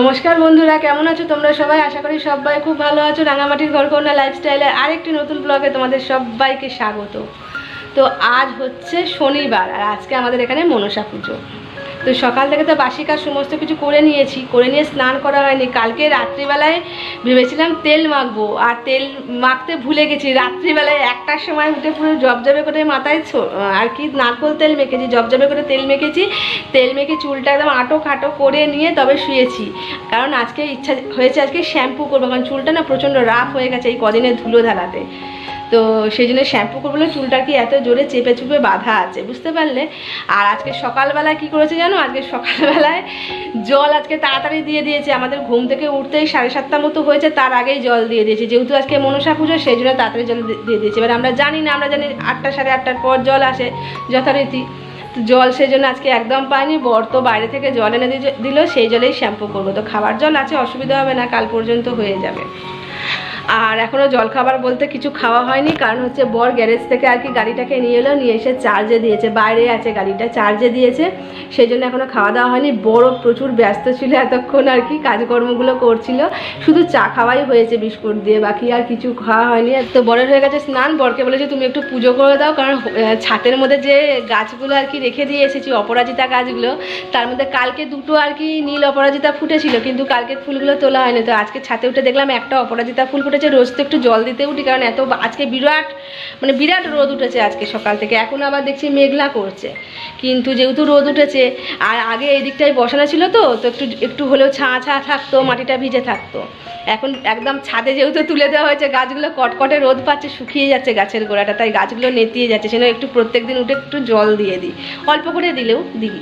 নমস্কার বন্ধুরা, কেমন আছো তোমরা সবাই? আশা করি সবাই খুব ভালো আছো। রাঙামাটির ঘরকন্যা লাইফস্টাইলের আরেকটি নতুন ব্লগে তোমাদের সবাইকে স্বাগত। তো আজ হচ্ছে শনিবার, আর আজকে আমাদের এখানে মনসা পুজো। তো সকাল থেকে তো বাসি কাজ সমস্ত কিছু করে নিয়েছি। করে নিয়ে স্নান করা হয়নি। কালকে রাত্রিবেলায় ভেবেছিলাম তেল মাখবো আর তেল মাখতে ভুলে গেছি। রাত্রিবেলায় একটার সময় উঠে পুরো জবজবে করে মাথায় আর কি নারকোল তেল মেখেছি। জবজবে করে তেল মেখেছি। তেল মেখে চুলটা একদম আটো খাটো করে নিয়ে তবে শুয়েছি। কারণ আজকে ইচ্ছা হয়েছে আজকে শ্যাম্পু করব। কারণ চুলটা না প্রচণ্ড রাফ হয়ে গেছে এই কদিনের ধুলো ধারাতে তো সেই জন্য শ্যাম্পু করব বলে চুলটা কি এত জোরে চেপে চুপে বাধা আছে, বুঝতে পারলে? আর আজকে সকালবেলায় কি করেছে জানো? আজকে সকালবেলায় জল আজকে তাড়াতাড়ি দিয়ে দিয়েছে। আমাদের ঘুম থেকে উঠতেই সাড়ে সাতটা মতো হয়েছে, তার আগেই জল দিয়ে দিয়েছে। যেহেতু আজকে মনসা পুজো, সেই জন্য তাড়াতাড়ি জল দিয়ে দিয়েছে। এবার আমরা জানি না, আমরা জানি আটটা সাড়ে আটটার পর জল আসে যথারীতি। তো জল সেই জন্য আজকে একদম পাইনি। বর তো বাইরে থেকে জল এনে দিল, সেই জলেই শ্যাম্পু করব। তো খাবার জল আছে, অসুবিধা হবে না, কাল পর্যন্ত হয়ে যাবে। আর এখনও জলখাবার বলতে কিছু খাওয়া হয়নি, কারণ হচ্ছে বর গ্যারেজ থেকে আর কি গাড়িটাকে নিয়ে এলো, নিয়ে এসে চার্জে দিয়েছে, বাইরে আছে গাড়িটা চার্জে দিয়েছে, সেই জন্য এখনও খাওয়া দাওয়া হয়নি, বড় প্রচুর ব্যস্ত ছিল এতক্ষণ আর কি কাজকর্মগুলো করছিল, শুধু চা খাওয়াই হয়েছে বিস্কুট দিয়ে, বাকি আর কিছু খাওয়া হয়নি তো বরের হয়ে গেছে স্নান, বরকে বলেছে তুমি একটু পুজো করে দাও, কারণ ছাতের মধ্যে যে গাছগুলো আর কি রেখে দিয়ে এসেছি অপরাজিতা গাছগুলো, তার মধ্যে কালকে দুটো আর কি নীল অপরাজিতা ফুটেছিল, কিন্তু কালকে ফুলগুলো তোলা হয়নি, তো আজকে ছাতে উঠে দেখলাম একটা অপরাজিতা ফুল ফুটেছে রোজ তো একটু জল দিতে উঠি, কারণ এত আজকে বিরাট মানে বিরাট রোদ উঠেছে আজকে সকাল থেকে। এখন আবার দেখছি মেঘলা করছে। কিন্তু যেহেতু রোদ উঠেছে, আর আগে এই দিকটায় বসানো ছিল তো তো একটু একটু হলেও ছাঁ ছাঁ থাকতো, মাটিটা ভিজে থাকতো। এখন একদম ছাদে যেহেতু তুলে দেওয়া হয়েছে, গাছগুলো কটকটে রোদ পাচ্ছে, শুকিয়ে যাচ্ছে গাছের গোড়াটা, তাই গাছগুলো নেতিয়ে যাচ্ছে। সেজন্য একটু প্রত্যেক দিন উঠে একটু জল দিয়ে দিই। অল্প করে দিলেও দিই।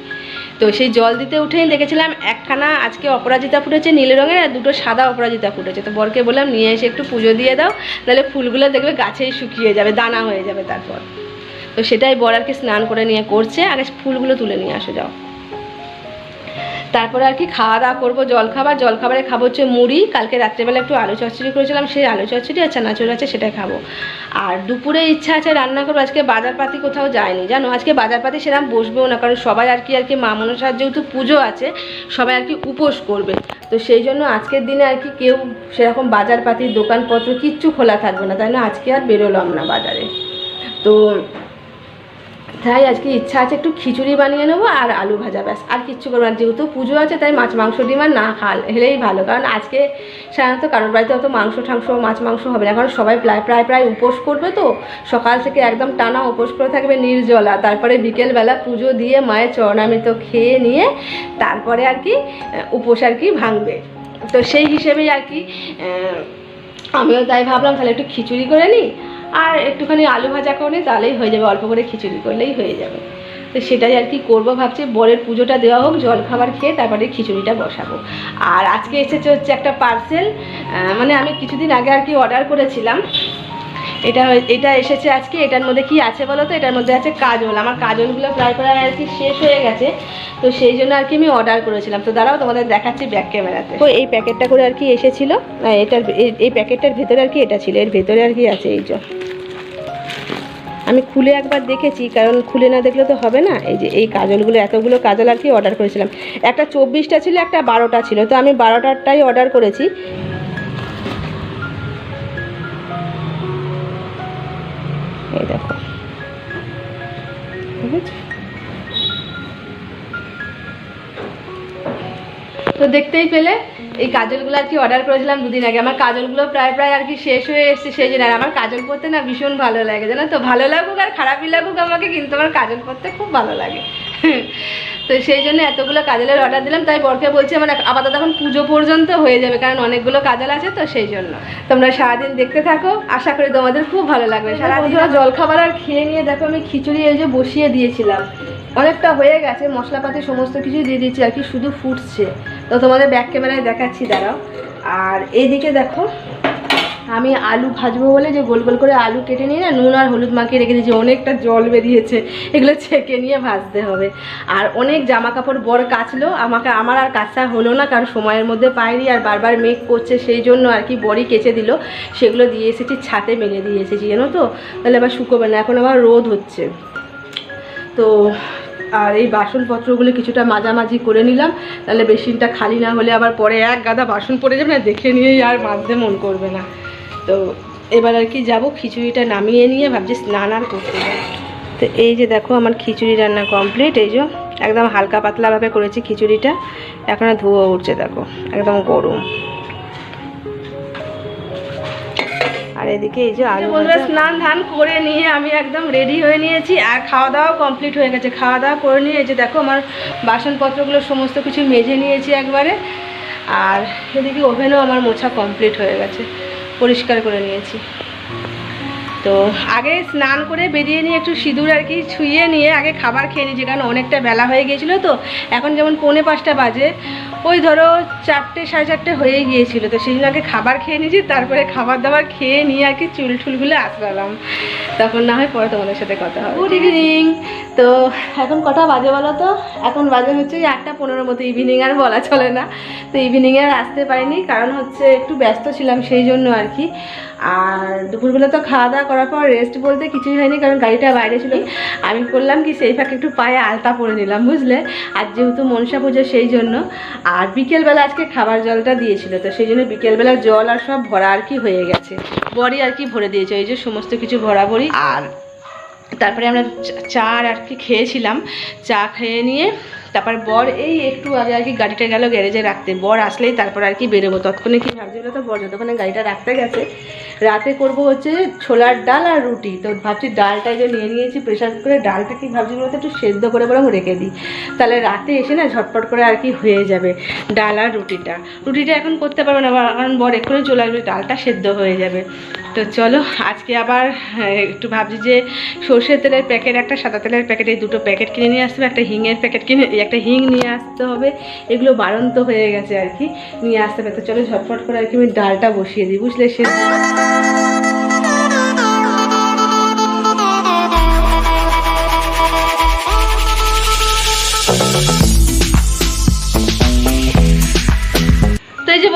তো সেই জল দিতে উঠেই দেখেছিলাম একখানা আজকে অপরাজিতা ফুটেছে নীল রঙের আর দুটো সাদা অপরাজিতা ফুটেছে। তো বরকে বললাম, নিয়ে এসে একটু পুজো দিয়ে দাও তাহলে ফুলগুলো দেখবে গাছেই শুকিয়ে যাবে, দানা হয়ে যাবে তারপর। তো সেটাই বর আর কি স্নান করে নিয়ে করছে। আগে ফুলগুলো তুলে নিয়ে আসো, যাও। তারপরে আর কি খাওয়া দাওয়া করব, জল খাবার, জল খাবারে খাব হচ্ছে মুড়ি। কালকে রাত্রেবেলা একটু আলু চচ্চড়ি করেছিলাম, সেই আলু চচ্চড়ি আর চানাচুর আছে, সেটাই খাব। আর দুপুরে ইচ্ছা আছে রান্না করব, আজকে বাজারপাতি কোথাও যায়নি। জানো, আজকে বাজারপাতি সেরকম বসবেও না, কারণ সবাই আর কি আর কি মা মনসার যেহেতু পুজো আছে, সবাই আর কি উপোস করবে। তো সেই জন্য আজকের দিনে আর কি কেউ সেরকম বাজারপাতির দোকানপত্র কিচ্ছু খোলা থাকবে না, তাই না? আজকে আর বেরোলাম না বাজারে। তো তাই আজকে ইচ্ছা আছে একটু খিচুড়ি বানিয়ে নেব আর আলু ভাজা, ব্যাস। আর কিচ্ছু করব না, যেহেতু পুজো আছে, তাই মাছ, মাংস ডিম আর না খাল হেলেই ভালো। কারণ আজকে সাধারণত কারোর বাড়িতে অত মাংস, ঠাংস, মাছ, মাংস হবে না। কারণ সবাই প্রায় প্রায় প্রায় উপোস করবে তো। সকাল থেকে একদম টানা উপোস করে থাকবে নির্জলা। তারপরে বিকেলবেলা পুজো দিয়ে মায়ের চরণামৃত খেয়ে নিয়ে তারপরে আর কি উপোস আর কি ভাঙবে। তো সেই হিসেবেই আর কি আমিও তাই ভাবলাম, তাহলে একটু খিচুড়ি করে নিই। আর একটুখানি আলু ভাজা করে তাহলেই হয়ে যাবে। অল্প করে খিচুড়ি করলেই হয়ে যাবে। তো সেটাই আর কি করব, ভাবছি বরের পুজোটা দেওয়া হোক, জল খাবার খেয়ে তারপরে খিচুড়িটা বসাবো। আর আজকে এসেছে হচ্ছে একটা পার্সেল মানে আমি কিছুদিন আগে আর কি অর্ডার করেছিলাম। এটা এটা এসেছে আজকে, এটার মধ্যে কি আছে বলো তো? এটার মধ্যে আছে কাজল। আমার কাজলগুলো প্রায় প্রায় আর কি শেষ হয়ে গেছে। তো সেই জন্য আর কি আমি অর্ডার করেছিলাম। তো দাঁড়াও, তোমাদের দেখাচ্ছি ব্যাক ক্যামেরাতে তো এই প্যাকেটটা করে আর কি এসেছিল? এটার এই- প্যাকেটটার ভেতরে আর কি এটা ছিল। এর ভেতরে আর কি আছে এই আমি খুলে একবার দেখেছি, কারণ খুলে না দেখলে তো হবে না। এই যে, এই কাজলগুলো, এতগুলো কাজল আর কি অর্ডার করেছিলাম। একটা চব্বিশটা ছিল, একটা বারোটা ছিল। তো আমি বারোটারটাই অর্ডার করেছি। এই দেখো? তো দেখতেই পেলে, এই কাজলগুলো আর কি অর্ডার করেছিলাম দুদিন আগে। আমার কাজলগুলো প্রায় প্রায় আর কি শেষ হয়ে এসছে সেই জন্য। আর আমার কাজল পরতে না ভীষণ ভালো লাগে, জানো তো? ভালো লাগুক আর খারাপই লাগুক আমাকে, কিন্তু আমার কাজল পরতে খুব ভালো লাগে। তো সেই জন্য এতগুলো কাজলের অর্ডার দিলাম তাই বরকে বলছি আমার আপাতত এখন পুজো পর্যন্ত হয়ে যাবে কারণ অনেকগুলো কাজল আছে তো সেই জন্য। তোমরা সারাদিন দেখতে থাকো আশা করি তোমাদের খুব ভালো লাগবে। সারাদিন জল খাবার আর খেয়ে নিয়ে দেখো আমি খিচুড়ি এই যে বসিয়ে দিয়েছিলাম। অনেকটা হয়ে গেছে মশলাপাতি সমস্ত কিছু দিয়ে দিয়েছি আর কি শুধু ফুটছে। তো তোমাদের ব্যাক ক্যামেরায় দেখাচ্ছি দাঁড়াও। আর এইদিকে দেখো আমি আলু ভাজবো বলে যে গোল গোল করে আলু কেটে নিয়ে না নুন আর হলুদ মাখিয়ে রেখে দিয়েছি, অনেকটা জল বেরিয়েছে। এগুলো ছেঁকে নিয়ে ভাজতে হবে। আর অনেক জামা কাপড় বড় কাচলো, আমাকে আমার আর কাচা হলো না, কারণ সময়ের মধ্যে পাইনি আর বারবার মেঘ করছে, সেই জন্য আর কি বড়ি কেচে দিল। সেগুলো দিয়ে এসেছি, ছাতে মেলে দিয়ে এসেছি, জানো তো? তাহলে আবার শুকোবে না, এখন আবার রোদ হচ্ছে। তো, আর এই বাসনপত্রগুলো কিছুটা মাঝামাঝি করে নিলাম, তাহলে বেসিনটা খালি না হলে আবার পরে এক গাদা বাসন পড়ে যাবে না, দেখে নিয়েই আর মাজতে মন করবে না। তো এবার আর কি যাব খিচুড়িটা নামিয়ে নিয়ে ভাবছি স্নান আর করতে তো এই যে দেখো আমার খিচুড়ি রান্না কমপ্লিট এই যে একদম হালকা পাতলাভাবে করেছি খিচুড়িটা এখন আর ধোয়া উঠছে দেখো একদম গরম। আর এদিকে এই যে আলু স্নান ধান করে নিয়ে আমি একদম রেডি হয়ে নিয়েছি আর খাওয়া দাওয়া কমপ্লিট হয়ে গেছে। খাওয়া দাওয়া করে নিয়ে এই যে দেখো আমার বাসনপত্রগুলো সমস্ত কিছু মেজে নিয়েছি একবারে আর এদিকে ওভেনও আমার মোছা কমপ্লিট হয়ে গেছে। পরিষ্কার করে নিয়েছি। তো আগে স্নান করে বেরিয়ে নিয়ে একটু সিঁদুর আর কি ছুঁয়ে নিয়ে আগে খাবার খেয়ে নিয়েছি কারণ অনেকটা বেলা হয়ে গিয়েছিল তো। এখন যেমন পৌনে পাঁচটা বাজে, ওই ধরো চারটে, সাড়ে চারটে হয়ে গিয়েছিল তো সেই আগে খাবার খেয়ে নিয়েছি, তারপরে খাবার দাবার খেয়ে নিয়ে আর কি চুল টুলগুলো আসলাম তখন না হয় পরে তোমাদের সাথে কথা হবে। গুড ইভিনিং তো এখন কটা বাজে বলো তো? এখন বাজে হচ্ছে ওই আটটা পনেরো মতো ইভিনিং আর বলা চলে না। তো ইভিনিংয়ে আর আসতে পারিনি, কারণ হচ্ছে একটু ব্যস্ত ছিলাম সেই জন্য আর কি। আর দুপুরবেলা তো খাওয়া দাওয়া করার পর রেস্ট বলতে কিছুই হয়নি কারণ গাড়িটা বাইরে ছিল। আমি করলাম কি সেই ফাঁকে একটু পায়ে আলতা পরে নিলাম বুঝলে? আর যেহেতু মনসা পুজো সেই জন্য। আর বিকেলবেলা আজকে খাবার জলটা দিয়েছিল তো সেই জন্য বিকেলবেলা জল আর সব ভরা আর কি হয়ে গেছে। বড়ি আর কি ভরে দিয়েছে ওই যে সমস্ত কিছু ভরা ভরি আর তারপরে আমরা চা- চা আর কি খেয়েছিলাম। চা খেয়ে নিয়ে তারপর বর এই একটু আগে আর কি গাড়িটা গেল গ্যারেজে রাখতে। বর আসলেই তারপর আর কি বেরোবো। তৎক্ষণে কি ভাবছি বলো তো, বর যতক্ষণে গাড়িটা রাখতে গেছে, রাতে করব হচ্ছে ছোলার ডাল আর রুটি। তো ভাবছি ডালটা যে নিয়ে নিয়েছি প্রেশার করে ডালটা কি ভাবছি বলতে, একটু সেদ্ধ করে বরং রেখে দিই। তাহলে রাতে এসে না ঝটপট করে আর কি হয়ে যাবে ডাল আর রুটিটা। রুটিটা এখন করতে পারব না, কারণ বর এক্ষুনি চলে আসবে, ডালটা সেদ্ধ হয়ে যাবে। তো চলো, আজকে আবার একটু ভাবছি যে সর্ষের তেলের প্যাকেট একটা সাদা তেলের প্যাকেট এই দুটো প্যাকেট কিনে নিয়ে আসতে হবে, একটা হিঙের প্যাকেট কিনে একটা হিং নিয়ে আসতে হবে। এগুলো বাড়ন্ত হয়ে গেছে আর কি। নিয়ে আসতে হবে। তো চলো ঝটফট করে আর কি আমি ডালটা বসিয়ে দিই। বুঝলে সে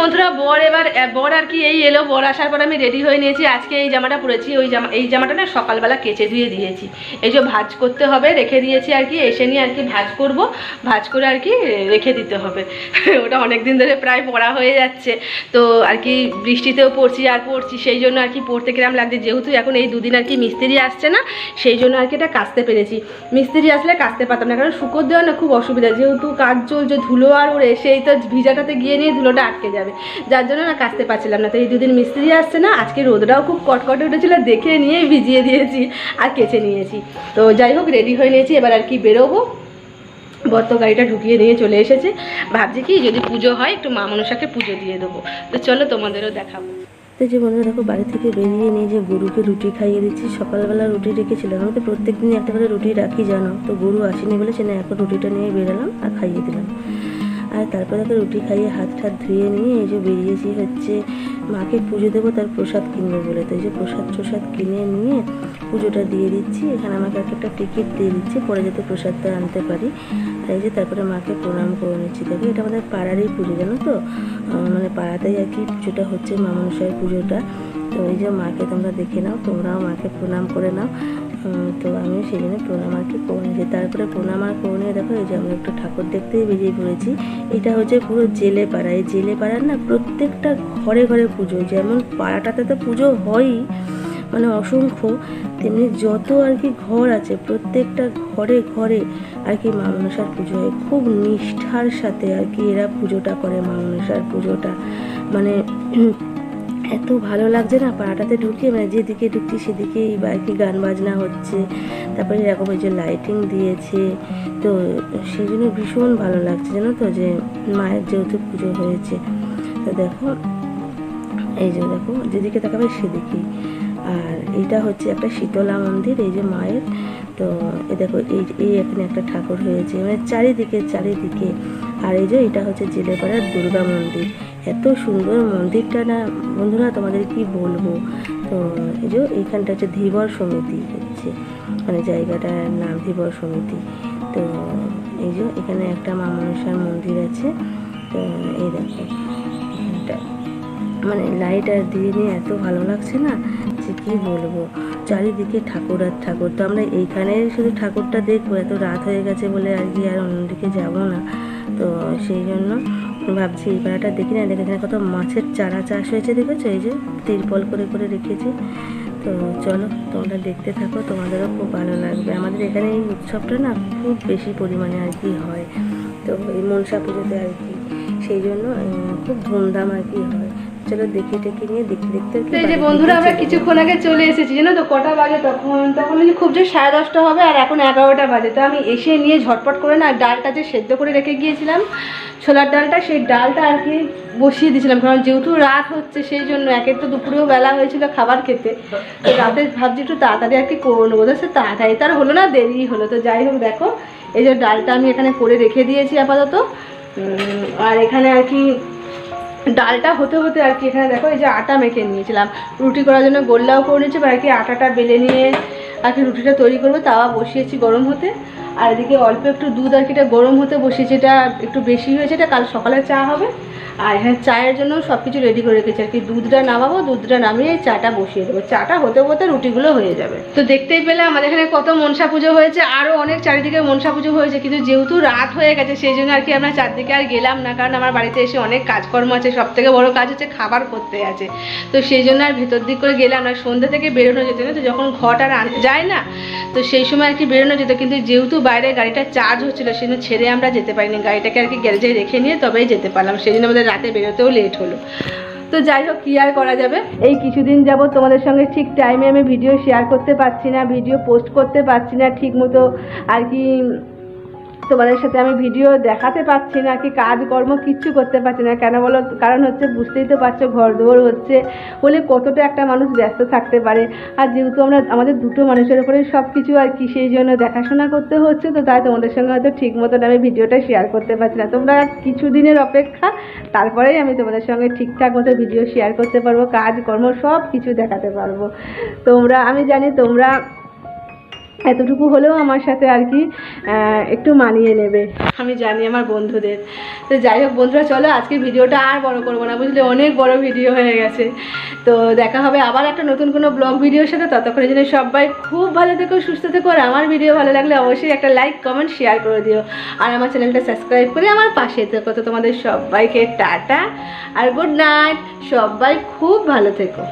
বন্ধুরা, বর এবার বর আর কি এই এলো। বর আসার পর আমি রেডি হয়ে নিয়েছি। আজকে এই জামাটা পরেছি। ওই জামা, এই জামাটা না সকালবেলা কেচে ধুয়ে দিয়েছি। এই যে ভাজ করতে হবে, রেখে দিয়েছি আর কি। এসে নিয়ে আর কি ভাজ করব। ভাজ করে আর কি রেখে দিতে হবে। ওটা অনেক দিন ধরে প্রায় পড়া হয়ে যাচ্ছে। তো আর কি বৃষ্টিতেও পড়ছি আর পড়ছি। সেই জন্য আর কি পড়তে কিরাম লাগছে। যেহেতু এখন এই দুদিন আর কি মিস্ত্রি আসছে না, সেই জন্য আর কি এটা কাচতে পেরেছি। মিস্ত্রি আসলে কাচতে পারতাম না, কারণ শুকোর দেওয়া না খুব অসুবিধা। যেহেতু কাজ চলছে ধুলো আর ওড়ে সেই তো ভিজাটাতে গিয়ে নিয়ে ধুলোটা আটকে যাবে। যার জন্য না কাচতে পারছিলাম না। তো এই দুদিন মিস্ত্রি আসছে না, আজকে রোদটাও খুব কটকটে উঠেছিল, দেখে নিয়ে ভিজিয়ে দিয়েছি আর কেচে নিয়েছি। তো যাই হোক রেডি হয়ে নিয়েছি, এবার আর কি বেরোবো। বর্ত গাড়িটা ঢুকিয়ে নিয়ে চলে এসেছে। ভাবছি কি, যদি পুজো হয়, একটু মা মনসাকে পুজো দিয়ে দেবো। তো চলো তোমাদেরও দেখাবো। তো যে বন্ধুরা, দেখো, বাড়ি থেকে বেরিয়ে নিয়ে যে গরুকে রুটি খাইয়ে দিচ্ছি, সকালবেলা রুটি রেখেছিলাম। আমি তো প্রত্যেক দিনই একটা করে রুটি রাখি, জানো? তো গরু আসেনি বলেছে না, এখন রুটিটা নিয়ে বেরোলাম আর খাইয়ে দিলাম। আর তারপরে তাকে রুটি খাইয়ে হাত ঠাত ধুয়ে নিয়ে এই যে বেরিয়েছি হচ্ছে মাকে পুজো দেবো, তার প্রসাদ কিনবো বলে। তো এই যে প্রসাদ প্রসাদ কিনে নিয়ে পুজোটা দিয়ে দিচ্ছি। এখানে আমাকে এক একটা টিকিট দিয়ে দিচ্ছি, পরে যাতে প্রসাদটা আনতে পারি। এই যে তারপরে মাকে প্রণাম করে নিচ্ছি। দেখো, এটা আমাদের পাড়ারই পুজো, জানো তো? মানে পাড়াতেই আর কি পুজোটা হচ্ছে মা মনসার পুজোটা। তো এই যে মাকে তোমরা দেখে নাও, তোমরাও মাকে প্রণাম করে নাও। তো আমি সেই জন্য প্রণাম আর কি তারপরে প্রণাম আর নিয়ে দেখো, এই যে আমরা একটু ঠাকুর দেখতেই বেরিয়ে পড়েছি। এটা হচ্ছে পুরো জেলে পাড়া এই জেলে পাড়ার না প্রত্যেকটা ঘরে ঘরে পুজো। যেমন পাড়াটাতে তো পুজো হয়ই মানে অসংখ্য, তেমনি যত আর কি ঘর আছে, প্রত্যেকটা ঘরে ঘরে আর কি মা মনসার পুজো হয়। খুব নিষ্ঠার সাথে আর কি এরা পুজোটা করে, মা মনসার পুজোটা। মানে এত ভালো লাগছে না, পাড়াটাতে ঢুকে মানে যেদিকে ঢুকছি সেদিকেই আর কি গান বাজনা হচ্ছে, তারপরে এরকম এই যে লাইটিং দিয়েছে, তো সেই জন্য ভীষণ ভালো লাগছে জানো তো যে মায়ের যেহেতু পুজো হয়েছে। তো দেখো, এই যে দেখো, যেদিকে তাকাবে সেদিকেই আর এটা হচ্ছে একটা শীতলা মন্দির, এই যে মায়ের। তো এ দেখো, এই এই এখানে একটা ঠাকুর হয়েছে মানে চারিদিকে চারিদিকে। আর এই যে এটা হচ্ছে জেলেপাড়ার দুর্গা মন্দির। এত সুন্দর মন্দিরটা না, বন্ধুরা তোমাদের কি বলব? তো এই যে এইখানটা হচ্ছে ধীবর সমিতি হচ্ছে মানে জায়গাটার নাম ধীবর সমিতি। তো এই যে এখানে একটা মা মনসার মন্দির আছে, তো এই দেখো মানে লাইট আর দিয়ে নিয়ে এত ভালো লাগছে না যে কি বলব? চারিদিকে ঠাকুর আর ঠাকুর। তো আমরা এইখানে শুধু ঠাকুরটা দেখব, এত রাত হয়ে গেছে বলে আর কি আর অন্যদিকে যাব না। তো সেই জন্য ভাবছি এই পাড়াটা দেখি না, দেখে না কত মাছের চারা চাষ হয়েছে, দেখেছ? এই যে তিরপল করে করে রেখেছি। তো চলো, তোমরা দেখতে থাকো, তোমাদেরও খুব ভালো লাগবে। আমাদের এখানে এই উৎসবটা না খুব বেশি পরিমাণে আর কি হয়। তো এই মনসা পুজোতে আর কি, সেই জন্য খুব ধুমধাম আর কি হয়। চলো দেখে টেকে নিয়ে দেখতে দেখতে তো এই যে বন্ধুরা আমরা কিছুক্ষণ আগে চলে এসেছি জানো তো? কটা বাজে তখন? তখন খুব যে সাড়ে দশটা হবে আর এখন এগারোটা বাজে। তো আমি এসে নিয়ে ঝটপট করে না ডালটা যে সেদ্ধ করে রেখে গিয়েছিলাম ছোলার ডালটা সেই ডালটা আর কি বসিয়ে দিয়েছিলাম। কারণ যেহেতু রাত হচ্ছে সেই জন্য একের তো দুপুরেও বেলা হয়েছিল খাবার খেতে। তো রাতে ভাবছি একটু তাড়াতাড়ি আর কি করে নেব। সে তাড়াতাড়ি তার হলো না দেরি হলো। তো যাই হোক দেখো এই যে ডালটা আমি এখানে করে রেখে দিয়েছি আপাতত। আর এখানে আর কি ডালটা হতে হতে আর কি এখানে দেখো, এই যে আটা মেখে নিয়েছিলাম। রুটি করার জন্য গোল্লাও করে নিয়েছি আর কি আটাটা বেলে নিয়ে আর কি রুটিটা তৈরি করব। তাওয়া বসিয়েছি গরম হতে। আর এদিকে অল্প একটু দুধ আর কি, এটা গরম হতে বসিয়েছি, এটা একটু বেশি হয়েছে, এটা কাল সকালে চা হবে। আর এখানে চায়ের জন্য সব কিছু রেডি করে রেখেছি। আর কি, দুধটা নামাবো, দুধটা নামিয়ে চাটা বসিয়ে দেবো। চাটা হতে হতে রুটিগুলো হয়ে যাবে। তো দেখতেই পেলে আমাদের এখানে কত মনসা পুজো হয়েছে আরও অনেক চারিদিকে মনসা পুজো হয়েছে। কিন্তু যেহেতু রাত হয়ে গেছে, সেই জন্য আর কি আমরা চারদিকে আর গেলাম না। কারণ আমার বাড়িতে এসে অনেক কাজকর্ম আছে সব থেকে বড় কাজ হচ্ছে খাবার করতে আছে। তো সেই জন্য আর ভেতর দিক করে গেলাম না। সন্ধ্যা থেকে বেরোনো যেত না তো যখন ঘট আর যায় না, তো সেই সময় আর কি বেরোনো যেত। কিন্তু যেহেতু বাইরে গাড়িটা চার্জ হচ্ছিল সেজন্য ছেড়ে আমরা যেতে পারিনি। গাড়িটাকে আর কি গ্যারেজে রেখে নিয়ে তবেই যেতে পারলাম। সেই জন্য আমাদের রাতে বেরোতেও লেট হলো। তো যাই হোক, কী আর করা যাবে? এই কিছুদিন যাব তোমাদের সঙ্গে ঠিক টাইমে আমি ভিডিও শেয়ার করতে পারছি না ভিডিও পোস্ট করতে পারছি না ঠিক মতো আর কি তোমাদের সাথে আমি ভিডিও দেখাতে পারছি না, কি কাজকর্ম কিচ্ছু করতে পারছি না। কেন বলো? কারণ হচ্ছে বুঝতেই তো পারছ ঘর দৌড় হচ্ছে বলে কতটা একটা মানুষ ব্যস্ত থাকতে পারে। আর যেহেতু আমরা, আমাদের দুটো মানুষের উপরে সব কিছু আর কি, সেই জন্য দেখাশোনা করতে হচ্ছে, তো তাই তোমাদের সঙ্গে হয়তো ঠিক মতন আমি ভিডিওটা শেয়ার করতে পারছি না। তোমরা কিছু দিনের অপেক্ষা, তারপরেই আমি তোমাদের সঙ্গে ঠিকঠাক মতো ভিডিও শেয়ার করতে পারব, কাজকর্ম সব কিছু দেখাতে পারব। তোমরা, আমি জানি তোমরা এতটুকু হলেও আমার সাথে আর কি একটু মানিয়ে নেবে। আমি জানি আমার বন্ধুদের। তো যাই হোক বন্ধুরা, চলো আজকে ভিডিওটা আর বড় করব না। বুঝলে অনেক বড় ভিডিও হয়ে গেছে। তো দেখা হবে আবার একটা নতুন কোনো ব্লগ ভিডিওর সাথে। ততক্ষণের জন্য সবাই খুব ভালো থেকো, সুস্থ থেকো। আর আমার ভিডিও ভালো লাগলে অবশ্যই একটা লাইক কমেন্ট শেয়ার করে দিও। আর আমার চ্যানেলটা সাবস্ক্রাইব করে আমার পাশে থেকো। তো তোমাদের সবাইকে টাটা আর গুড নাইট সবাই খুব ভালো থেকো।